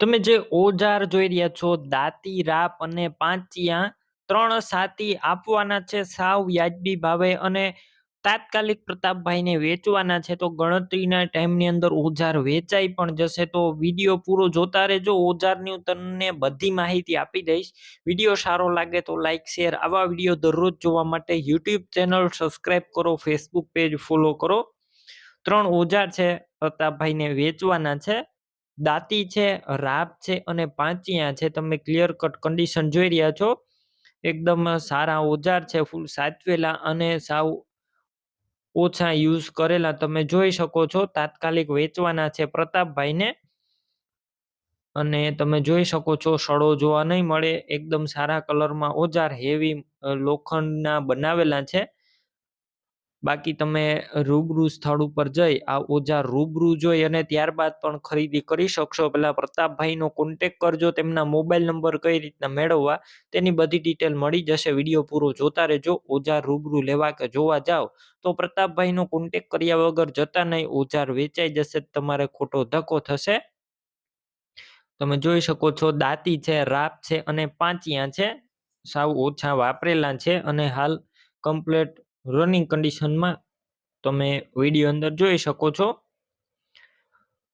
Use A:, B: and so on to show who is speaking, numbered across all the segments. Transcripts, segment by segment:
A: તમે જે ઓજાર જોઈ રહ્યા છો, દાંતી, રાપ અને પાંચિયા ત્રણ સાતી આપવાના છે, સાવ વ્યાજબી ભાવે અને તાત્કાલિક પ્રતાપભાઈને વેચવાના છે, તો ગણતરીના ટાઈમની અંદર ઓજાર વેચાઈ પણ જશે, તો વીડિયો પૂરો જોતા રહેજો. ઓજારની હું તમને બધી માહિતી આપી દઈશ. વીડિયો સારો લાગે તો લાઇક શેર, આવા વીડિયો દરરોજ જોવા માટે યુટ્યુબ ચેનલ સબસ્ક્રાઈબ કરો, ફેસબુક પેજ ફોલો કરો. ત્રણ ઓજાર છે, પ્રતાપભાઈને વેચવાના છે. દાંતી છે રાપ છે અને પાંચિયા છે. તમે ક્લિયર કટ કન્ડિશન જોઈ રહ્યા છો. એકદમ સારા ઓજાર છે ફૂલ સાચવેલા અને સાવ ઓછા યુઝ કરેલા તમે જોઈ શકો છો. તાત્કાલિક વેચવાના છે પ્રતાપભાઈને અને તમે જોઈ શકો છો સડો જોવા નહીં મળે. એકદમ સારા કલરમાં ઓજાર હેવી લોખંડના બનાવેલા છે. બાકી તમે રૂબરૂ સ્થળ ઉપર જઈ, આ ઓજા રૂબરૂ જોઈ અને ત્યારબાદ પણ ખરીદી કરી શકશો. પેલા પ્રતાપભાઈનો કોન્ટેક કરજો, તેમના મોબાઈલ નંબર કઈ રીતના મેળવવા, તેની બધી ડિટેલ મળી જશે. વીડિયો પૂરો જોતા રહેજો. ઓજાર રૂબરૂ લેવા કે જોવા જાઓ. તો પ્રતાપભાઈનો કોન્ટેક કર્યા વગર જતા નહીં ઓજાર વેચાઈ જશે, તમારે ખોટો ધક્કો થશે. તમે જોઈ શકો છો, દાંતી છે, રાપ છે અને પાંચિયા છે. સાવ ઓછા વાપરેલા છે અને હાલ કમ્પ્લેટ રનિંગ કન્ડિશનમાં તમે વીડિયો અંદર જોઈ શકો છો.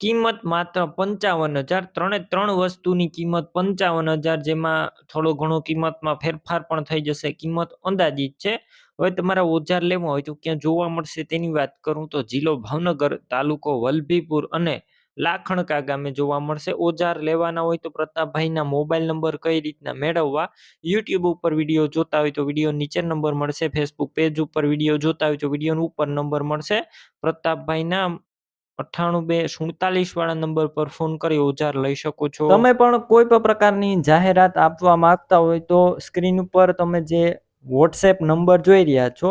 A: કિંમત માત્ર પંચાવન હજાર. ત્રણે ત્રણ વસ્તુની કિંમત પંચાવન હજાર, જેમાં થોડો ઘણો કિંમતમાં ફેરફાર પણ થઈ જશે. કિંમત અંદાજિત છે. હવે તમારા ઓજાર લેવા હોય તો ક્યાં જોવા મળશે તેની વાત કરું તો જિલ્લો ભાવનગર, તાલુકો વલભીપુર અને લાખણકા ગામે જોવા મળશે. ઓજાર લેવાના હોય તો પ્રતાપભાઈના મોબાઈલ નંબર કઈ રીતના મેળવવા? યુટ્યુબ ઉપર વીડિયો જોતા હોય તો વીડિયો નીચે નંબર મળશે. ફેસબુક પેજ ઉપર વીડિયો જોતા હોય તો વીડિયો ઉપર નંબર મળશે. પ્રતાપભાઈના અઠ્ઠાણું બે સુડતાલીસ વાળા નંબર પર ફોન કરી ઓજાર લઈ શકો છો. તમે પણ કોઈ પણ પ્રકારની જાહેરાત આપવા માંગતા હોય તો સ્ક્રીન ઉપર તમે જે વોટ્સએપ નંબર જોઈ રહ્યા છો